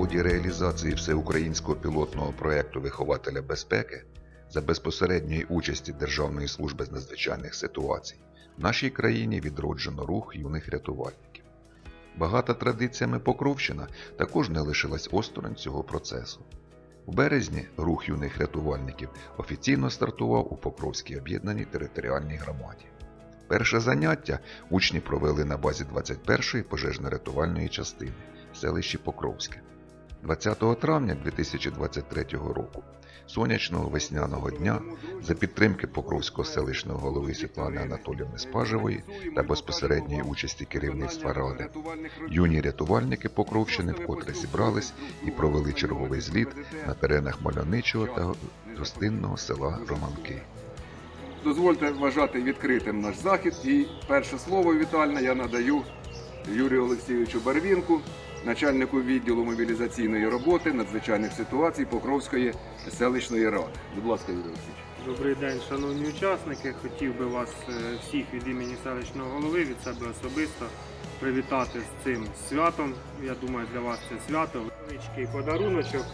ході реалізації всеукраїнського пілотного проекту вихователя безпеки за безпосередньої участі Державної служби з надзвичайних ситуацій в нашій країні відроджено рух юних рятувальників. Багата традиціями Покровщина також не лишилась осторонь цього процесу. У березні рух юних рятувальників офіційно стартував у Покровській об'єднаній територіальній громаді. Перше заняття учні провели на базі 21-ї пожежно-рятувальної частини в селищі Покровське. 20 травня 2023 року, сонячного весняного дня, за підтримки Покровського селищного голови Світлани Анатоліївни Спажевої та безпосередньої участі керівництва ради, юні рятувальники Покровщини вкотре зібрались і провели черговий зліт на теренах мальовничого та гостинного села Романки. Дозвольте вважати відкритим наш захід. І перше слово вітальне я надаю Юрію Олексійовичу Барвінку, начальнику відділу мобілізаційної роботи, надзвичайних ситуацій Покровської селищної ради. Будь ласка, Юрій Олексійович. Добрий день, шановні учасники. Хотів би вас е, всіх від імені селищного голови, від себе особисто привітати з цим святом. Я думаю, для вас це свято. Величкий подаруночок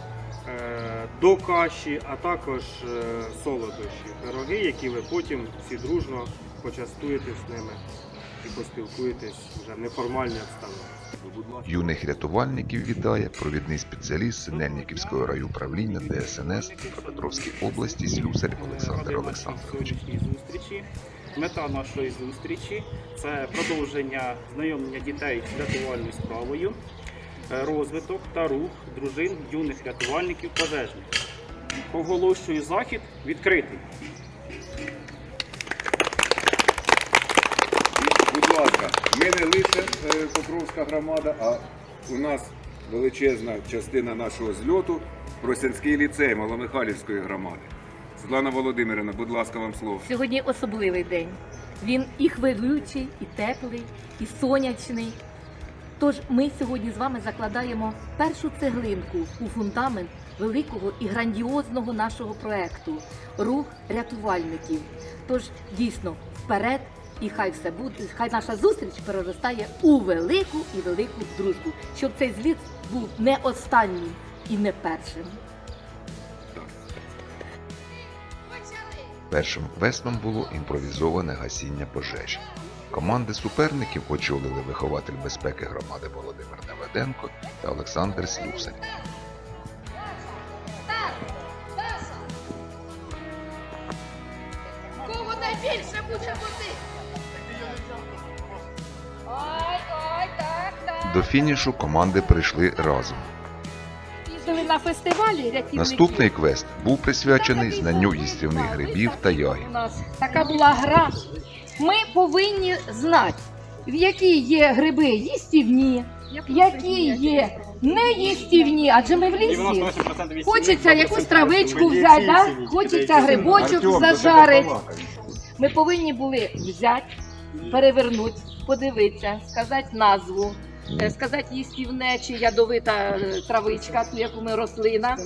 е, до каші, а також е, солодощі, пироги, які ви потім всі дружно почастуєтесь ними і поспілкуєтесь вже в неформальній обстановці. Юних рятувальників вітає провідний спеціаліст Синельниківського райуправління ДСНС Петровській області Слюсар Олександр Олександрович. зустрічі. Мета нашої зустрічі це продовження знайомлення дітей з рятувальною справою, е, розвиток та рух дружин юних рятувальників пожежників. Оголошую захід відкритий. Будь ласка, ми не лише е, Покровська громада, а у нас величезна частина нашого зльоту Просянський ліцей Маломихайлівської громади. Світлана Володимирівна, будь ласка, вам слово. Сьогодні особливий день. Він і хвилюючий, і теплий, і сонячний. Тож ми сьогодні з вами закладаємо першу цеглинку у фундамент великого і грандіозного нашого проекту рух рятувальників. Тож дійсно вперед, і хай все буде, хай наша зустріч переростає у велику і велику дружбу, щоб цей зліт був не останнім і не першим. Першим квестом було імпровізоване гасіння пожежі. Команди суперників очолили вихователь безпеки громади Володимир Давиденко та Олександр Слюсар. Кого найбільше буде води? До фінішу команди прийшли разом. На фестивалі. Наступний квест був присвячений знанню їстівних грибів та ягід. У нас така була гра. Ми повинні знати, в які є гриби їстівні, які є неїстівні, адже ми в лісі. Хочеться якусь травичку взяти, да? хочеться грибочок зажарити. Ми повинні були взяти, перевернути, подивитися, сказати назву, сказати їстівне чи ядовита е, травичка, ту, яку ми рослина.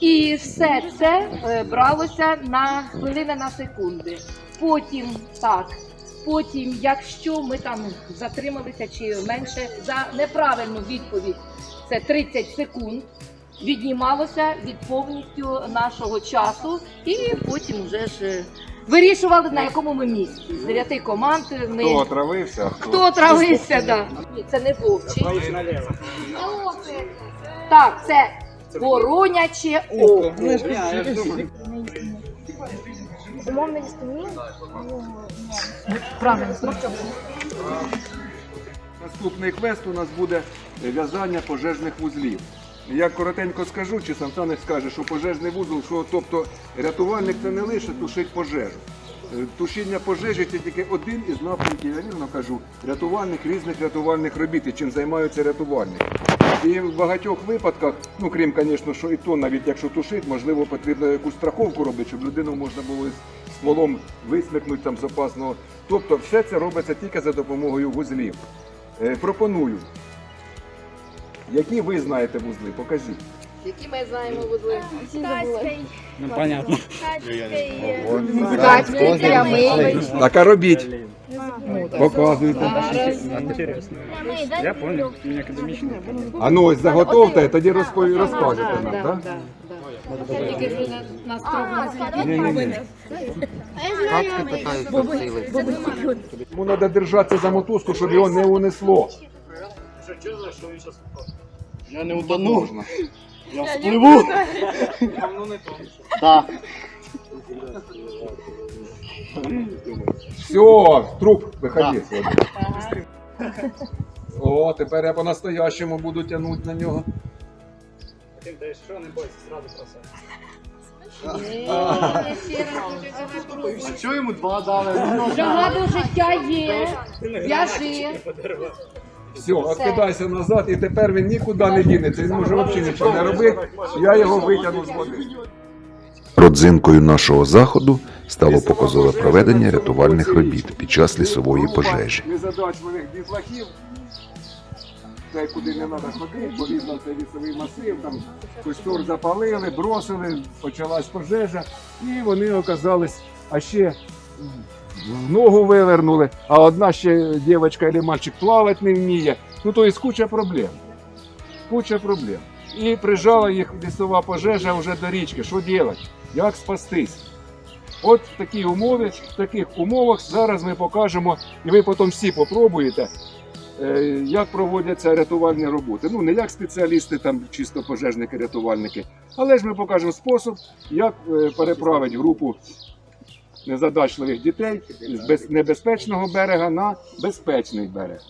І все це е, бралося на хвилини на секунди. Потім так. Потім, якщо ми там затрималися чи менше за неправильну відповідь, це 30 секунд. Віднімалося від повністю нашого часу, і потім вже ж е, вирішували на якому ми місці. З дев'яти команд ми Хто отравився? а хто отравився, да. Ні, це не вовчий. Так, це вороняче око. Умовно істинні? Правильно. Наступний квест у нас буде в'язання пожежних вузлів. Я коротенько скажу, чи сам Санич скаже, що пожежний вузол, що тобто рятувальник це не лише тушить пожежу. Е, Тушіння пожежі це тільки один із напрямків, я вірно кажу, рятувальник різних рятувальних робіт, і чим займаються рятувальники. І в багатьох випадках, ну крім, звісно, що і то, навіть якщо тушить, можливо, потрібно якусь страховку робити, щоб людину можна було з смолом висмикнути там з опасного. Тобто все це робиться тільки за допомогою вузлів. Е, пропоную. Які ви знаєте вузли? Покажіть. Які ми знаємо вузли? Ну, понятно. Ткацький, прямий. Так, а робіть. Показуйте. Я понял, мені академічно. А ну ось заготовте, тоді розпов... розкажете нам, так? Йому треба держатися за мотузку, щоб його не унесло. Я не утону. Я вспливу. Так. Все, труп, виходи. О, тепер я по-настоящему буду тягнути на нього. Що не бойся, зразу про це. А що йому два дали? Жага до життя є. В'яжи. Все, відкидайся назад, і тепер він нікуди не дінеться. Він може взагалі нічого не робити. Я його витягну з води. Родзинкою нашого заходу стало показове проведення рятувальних робіт під час лісової пожежі. Незадачливих дітлахів. Те, куди не треба ходити, поліз на цей лісовий масив, там костер запалили, бросили, почалась пожежа, і вони оказались, а ще ногу вивернули, а одна ще дівчинка або мальчик плавати не вміє. Ну, то є куча проблем. Куча проблем. І прижала їх лісова пожежа вже до річки. Що робити? Як спастись? От в такій умові, в таких умовах зараз ми покажемо, і ви потім всі попробуєте, е, як проводяться рятувальні роботи. Ну, не як спеціалісти, там чисто пожежники, рятувальники, але ж ми покажемо спосіб, як е, переправити групу незадачливих дітей з небезпечного берега на безпечний берег.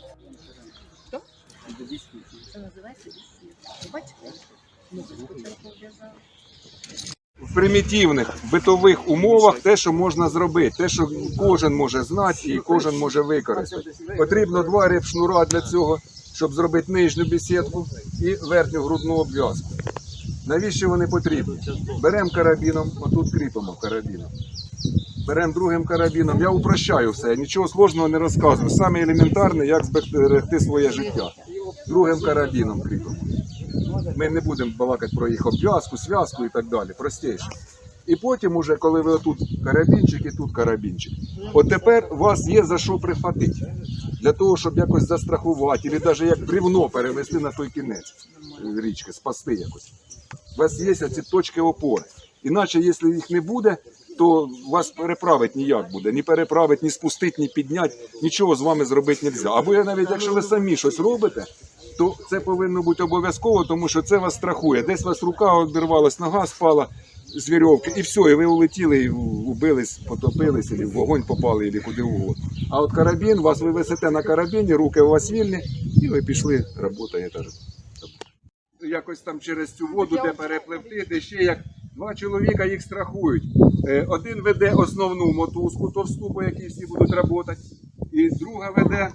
в примітивних битових умовах те, що можна зробити, те, що кожен може знати і кожен може використати. Потрібно два репшнура для цього, щоб зробити нижню бесідку і верхню грудну обв'язку. Навіщо вони потрібні? Беремо карабіном, отут кріпимо карабіном. Беремо другим карабіном. Я упрощаю все, нічого сложного не розказую. Саме елементарне, як зберегти своє життя. Другим карабіном кріпимо. Ми не будемо балакати про їх обв'язку, зв'язку і так далі. Простіше. І потім, уже, коли ви отут карабінчик і тут карабінчик, от тепер у вас є за що прихватити. Для того, щоб якось застрахувати, або навіть як брівно перевести на той кінець річки, спасти якось. У вас є ці точки опори. Іначе, якщо їх не буде, то вас переправити ніяк буде. Ні переправити, ні спустити, ні підняти, нічого з вами зробити не можна. Або навіть якщо ви самі щось робите, то це повинно бути обов'язково, тому що це вас страхує. Десь вас рука обірвалась, нога спала з вірьовки, і все, і ви улетіли, і убились, потопились, і в вогонь попали, і куди угодно. А от карабін, вас ви висите на карабіні, руки у вас вільні, і ви пішли, працюєте. Якось там через цю воду, де перепливти, де ще як два чоловіка їх страхують. Е, Один веде основну мотузку, товсту, по якій всі будуть працювати, і друга веде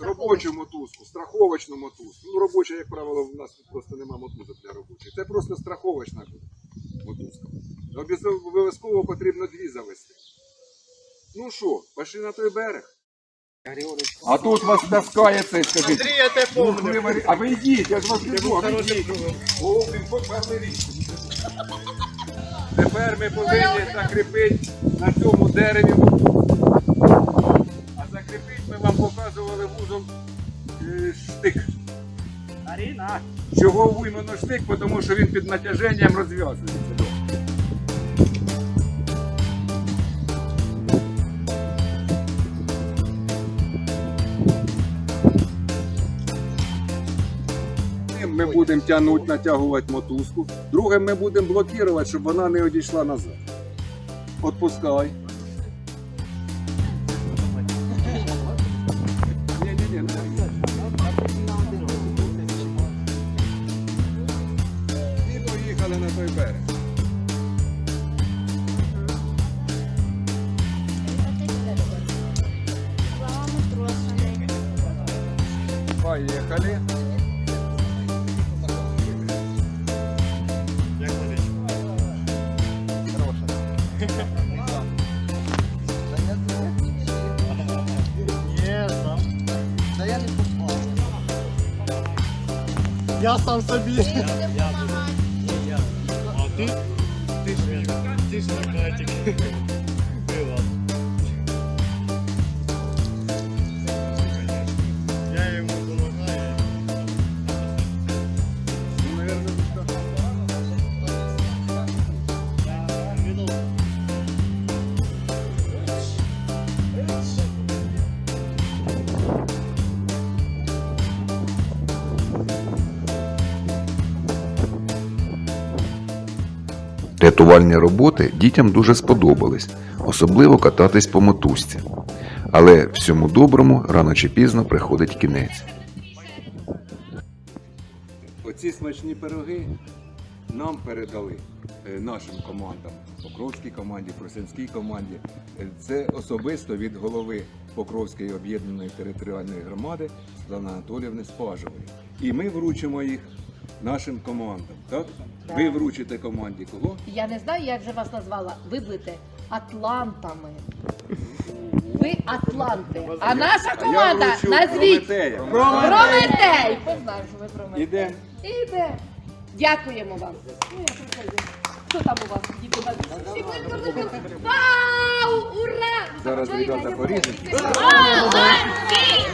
робочу мотузку, страховочну мотузку. Ну, робоча, як правило, в нас тут просто нема мотузок для робочих. Це просто страховочна мотузка. Обов'язково- потрібно дві завести. Ну що, пішли на той берег. А тут вас таскає цей, скажіть. Андрій, я те Бурхливий- А ви йдіть, я ж вас веду, а ви йдіть. О, він річку. Тепер ми повинні закріпити на цьому дереві вузол. А закріпити ми вам показували вузом е, штик. Чого виймано штик? Тому що він під натяженням розв'язується. Будемо тягнути, натягувати мотузку. Другим ми будемо блокувати, щоб вона не одійшла назад. Отпускай. І поїхали на той берег. Поїхали. Я сам собі. А ти? Ти ж Рятувальні роботи дітям дуже сподобались, особливо кататись по мотузці. Але всьому доброму рано чи пізно приходить кінець. Оці смачні пироги нам передали е, нашим командам, Покровській команді, Просянській команді. Це особисто від голови Покровської об'єднаної територіальної громади Світлани Анатоліївни Спажової. І ми вручимо їх нашим командам. Так? Ви вручите команді кого? Я не знаю, як же вас назвала. Ви будете атлантами. Ви атланти. А наша команда вручу назвіть Прометея. Прометей. Познаю, що ви Прометей. Ідемо. Іде. Дякуємо вам. Що там у вас? Діти, Вау! Ура! Зараз ребята поріжуть. Молодці!